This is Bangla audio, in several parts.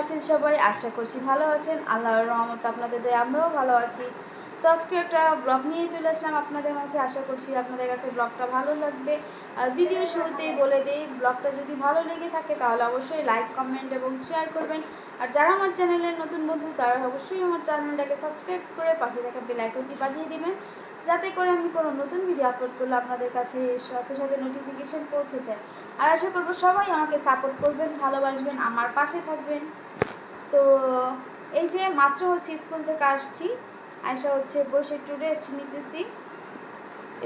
আছেন সবাই? আশা করছি ভালো আছেন। আল্লাহর রহমত আপনাদের দয়ায় আমরাও ভালো আছি। তো আজকে একটা ব্লগ নিয়ে চলে আসলাম আপনাদের মাঝে। আশা করছি আপনাদের কাছে ব্লগটা ভালো লাগবে। আর ভিডিও শুরুতেই বলে দিই ব্লগটা যদি ভালো লেগে থাকে তাহলে অবশ্যই লাইক কমেন্ট এবং শেয়ার করবেন। আর যারা আমার চ্যানেলের নতুন বন্ধু, তারা অবশ্যই আমার চ্যানেলটাকে সাবস্ক্রাইব করে পাশে থাকা বেল আইকনটি বাজিয়ে দিবেন। যাতে করে আমি কোনো নতুন ভিডিও আপলোড করলে আপনাদের কাছে সাথে সাথে নোটিফিকেশান পৌঁছে যায়। আর আশা করব সবাই আমাকে সাপোর্ট করবেন, ভালোবাসবেন, আমার পাশে থাকবেন। তো এই যে মাত্র হচ্ছে স্কুল থেকে আসছি আয়সা হচ্ছে বসে একটু রেস্ট নিতেছি।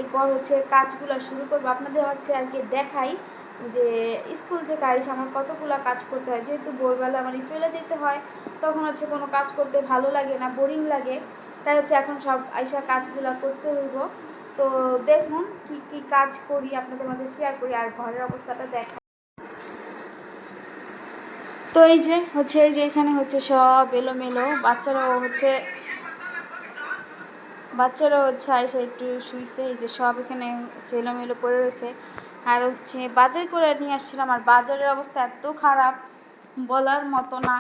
এরপর হচ্ছে কাজগুলো শুরু করব। আপনাদের হচ্ছে আর কি দেখাই যে স্কুল থেকে আইসা আমার কতগুলো কাজ করতে হয়। যেহেতু ভোরবেলা মানে চলে যেতে হয়, তখন হচ্ছে কোনো কাজ করতে ভালো লাগে না বোরিং লাগে। তাই হচ্ছে এখন সব আইসা কাজগুলো করতে হইব। তো দেখুন কি কি কাজ করি, আপনাদের মাঝে শেয়ার করি, আর ঘরের অবস্থাটা দেখা তো এই যে, হচ্ছে এই যে এখানে হচ্ছে সব এলোমেলো। বাচ্চারাও হচ্ছে বাচ্চারা হচ্ছে আইসা একটু শুইছে। এই যে সব এখানে হচ্ছে এলোমেলো পড়ে রয়েছে। আর হচ্ছে বাজার করে নিয়ে আসছিলাম, আর বাজারের অবস্থা এত খারাপ, বলার মতো না।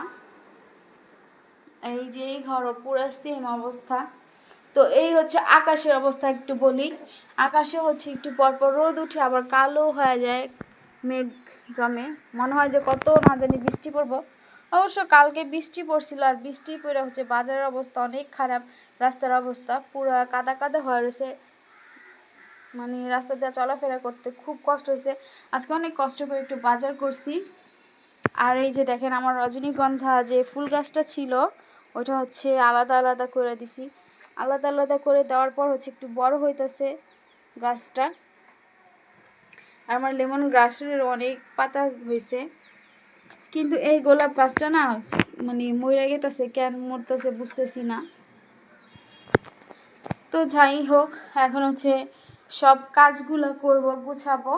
এই যে এই ঘর পুরো সেম অবস্থা। তো এই হচ্ছে আকাশের অবস্থা একটু বলি। আকাশে হচ্ছে একটু পরপর রোদ উঠে আবার কালো হয়ে যায়, মেঘ জমে। মনে হয় যে কত না জানি বৃষ্টি পড়ব। অবশ্য কালকে বৃষ্টি পড়ছিল আর বৃষ্টি পড়ে হচ্ছে বাজারের অবস্থা অনেক খারাপ, রাস্তার অবস্থা পুরো কাদা কাদা হয়ে রয়েছে। মানে রাস্তা দিয়ে চলাফেরা করতে খুব কষ্ট হয়েছে। আজকে অনেক কষ্ট করে একটু বাজার করছি। আর এই যে দেখেন আমার রজনীগন্ধা যে ফুল গাছটা ছিল ওটা হচ্ছে আলাদা আলাদা করে দিছি। আলাদা আলাদা করে দেওয়ার পর হচ্ছে একটু বড় হইতেছে গাছটা। আর আমার লেমন গ্রাসের অনেক পাতা হয়েছে কিন্তু এই গোলাপ গাছটা না মানে মইরা গেতেছে, কেন মরতেছে বুঝতেছি না। তো যাই হোক, এখন হচ্ছে সব কাজগুলো করব, গুছাবো।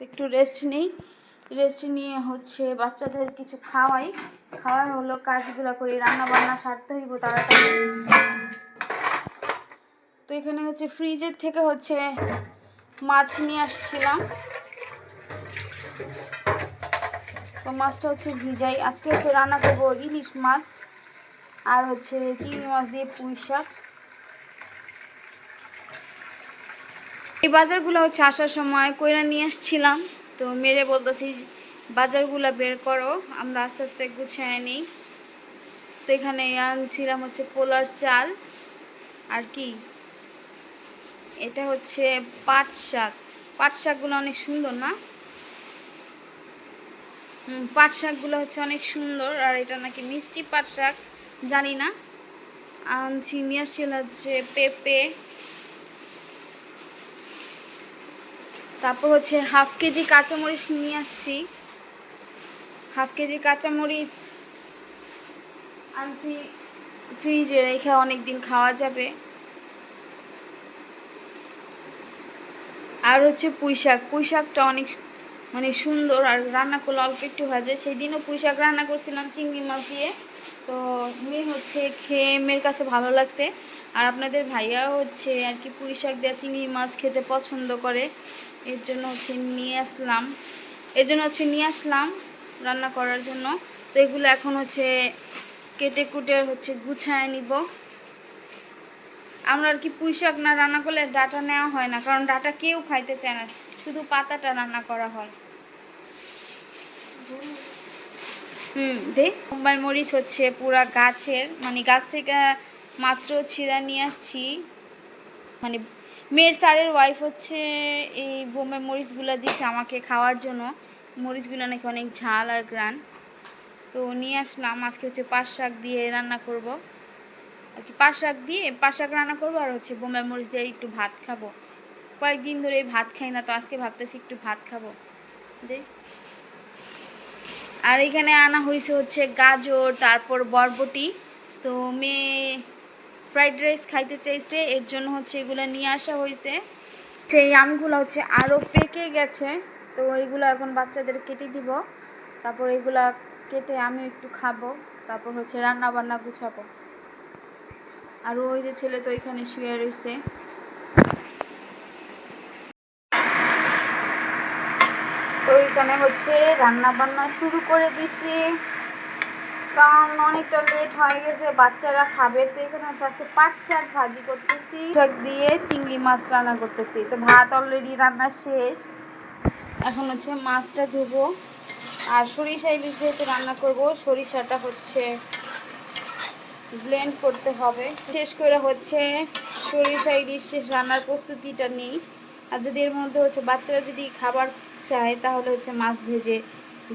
একটু রেস্ট নেই। রেস্ট নিয়ে হচ্ছে বাচ্চাদের কিছু খাওয়াই। খাওয়াই হলো কাজগুলো করি রান্না বান্না সারতে হইব তাড়াতাড়ি। তো এখানে হচ্ছে ফ্রিজের থেকে হচ্ছে মাছ নিয়ে আসছিলাম। তো মাছটা হচ্ছে ভিজাই। আজকে হচ্ছে রান্না করব ইলিশ মাছ আর হচ্ছে চিংড়ি মাছ দিয়ে পুঁই শাক। এই বাজারগুলো হচ্ছে আসার সময় কইরা নিয়ে আসছিলাম। তো মেরে বলতেছি, বাজারগুলো বের করো, আমরা আস্তে আস্তে গুছিয়ে নিই। তো এখানে আনছিলাম হচ্ছে পোলার চাল, আর কি? এটা হচ্ছে পাট শাক। পাট শাকগুলো অনেক সুন্দর না? পাট শাকগুলো হচ্ছে অনেক সুন্দর, আর এটা নাকি মিষ্টি পাট শাক, জানি না। আনছি, নিয়ে আসছিল হচ্ছে পেঁপে তারপর হচ্ছে হাফ কেজি কাঁচামরিচ নিয়ে আসছি। হাফ কেজি কাঁচামরিচ আনছি ফ্রিজে, রেখে অনেক দিন খাওয়া যাবে। আর হচ্ছে পুঁই শাক পুঁই শাকটা অনেক মানে সুন্দর আর রান্না করলে অল্প একটু যায়। সেই দিনও পুঁই শাক রান্না করছিলাম, চিংড়ি মাছ দিয়ে। তো মেয়ে হচ্ছে খেয়ে মেয়ের কাছে ভালো লাগছে। আর আপনাদের ভাইয়া হচ্ছে আর কি পুঁই শাক দেওয়া চিংড়ি মাছ খেতে পছন্দ করে। এর জন্য হচ্ছে নিয়ে আসলাম। এর জন্য হচ্ছে নিয়ে আসলাম রান্না করার জন্য। তো এগুলো এখন হচ্ছে কেটে কুটে হচ্ছে গুছায় নিব। আমরা আর কি পুঁই শাক না রান্না করলে ডাটা নেওয়া হয় না, কারণ ডাটা কেউ খাইতে চায় না, শুধু পাতাটা রান্না করা হয়। হুম, দে। মুম্বাই মরিচ হচ্ছে পুরা গাছের মানে গাছ থেকে মাত্র ছিঁড়া নিয়ে আসছি। মানে মেয়ের স্যারের ওয়াইফ হচ্ছে এই বোম্বাই মরিচগুলো দিয়েছে আমাকে খাওয়ার জন্য। মরিচগুলো নাকি অনেক ঝাল আর গ্রান তো নিয়ে আসলাম, আজকে হচ্ছে পাট শাক দিয়ে রান্না করব। আর কি পাট শাক দিয়ে, পাট শাক রান্না করব আর হচ্ছে বোম্বাই মরিচ দিয়ে একটু ভাত খাব। কয়েকদিন ধরে ভাত খাই না, তো আজকে ভাবতেছি একটু ভাত খাব। দে আর এখানে আনা হয়েছে হচ্ছে গাজর, তারপর বরবটি। তো মেয়ে ফ্রাইড রাইস খাইতে চাইছে, এর জন্য হচ্ছে এগুলো নিয়ে আসা হয়েছে। সেই আমগুলো হচ্ছে আরও পেকে গেছে, তো এইগুলো এখন বাচ্চাদের কেটে দিব। তারপর এগুলা কেটে আমি একটু খাব, তারপর হচ্ছে রান্না বান্না গুছাবো। আর ওই যে ছেলে তো এখানে শুয়ে রয়েছে এখানে হচ্ছে রান্না বান্না শুরু করে দিছি। কারণ অনেকটা লেট হয়ে গেছে, বাচ্চারা খাবে। তো এখানে হচ্ছে পাট শাক ভাজি করতেছি। শাক দিয়ে চিংড়ি মাছ রান্না করতেছি। তো ভাত অলরেডি রান্না শেষ। এখন হচ্ছে মাছটা ধুবো। আর সরিষা ইলিশ যেহেতু রান্না করব, সরিষাটা হচ্ছে ব্লেন্ড করতে হবে। শেষ করে হচ্ছে সরিষা, ইলিশ রান্নার প্রস্তুতিটা নিই। আর যদি এর মধ্যে হচ্ছে বাচ্চারা যদি খাবার চায়, তাহলে হচ্ছে মাছ ভেজে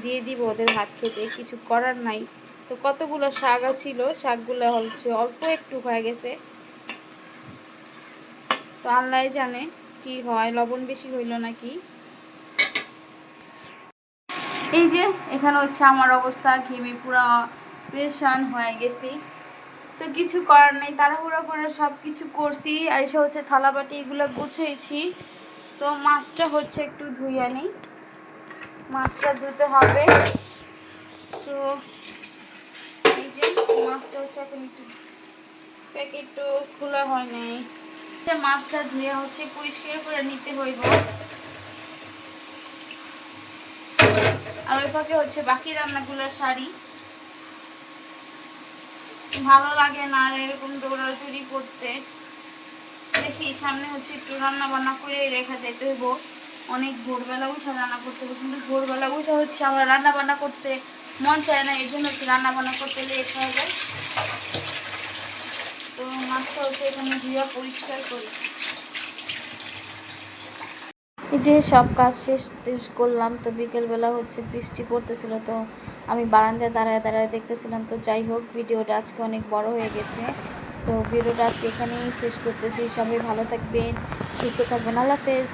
দিয়ে দিব ওদের হাত খেতে। কিছু করার নাই। তো কতগুলো শাক ছিল শাকগুলো হচ্ছে অল্প একটু হয়ে গেছে। তো আল্লাহ জানে কি হয়, লবণ বেশি হইল নাকি? এই যে, এখানে হচ্ছে আমার অবস্থা, ঘেমে পুরা পেরেশান হয়ে গেছি। তো কিছু করার নেই, তাড়াহুড়ো করে সব কিছু করছি এসে হচ্ছে থালা বাটি এগুলো গুছিয়েছি তো মাছটা হচ্ছে একটু ধুইয়া নিই, মাছটা ধুতে হবে। তো এই যে মাছটা হচ্ছে এখন একটু প্যাকেটও খোলা হয় নাই। মাছটা ধুয়ে হচ্ছে পরিষ্কার করে নিতে হইব। আর ওই ফাঁকে হচ্ছে বাকি রান্নাগুলো শাড়ি ভালো লাগে না আর এরকম দৌড়াদৌড়ি করতে। দেখি, সামনে হচ্ছে একটু রান্না বান্না করে রেখা যেতে হইব। অনেক ভোরবেলা উঠে রান্না করতে হবে কিন্তু ভোরবেলা উঠে হচ্ছে আমরা রান্না বান্না করতে মন চায় না এই জন্য হচ্ছে রান্না বান্না করতে লেট হয়ে তো মাছটা হচ্ছে এখানে ধুয়ে পরিষ্কার করি। যে সব কাজ শেষ টেস করলাম, তো বিকেলবেলা হচ্ছে বৃষ্টি পড়তেছিল, তো আমি বারান্দায় দাঁড়ায় দাঁড়ায় দেখতেছিলাম। তো যাই হোক, ভিডিওটা আজকে অনেক বড় হয়ে গেছে। তো ভিডিওটা আজকে এখানেই শেষ করতেছি। সবাই ভালো থাকবেন, সুস্থ থাকবেন। আল্লাহ হাফেজ।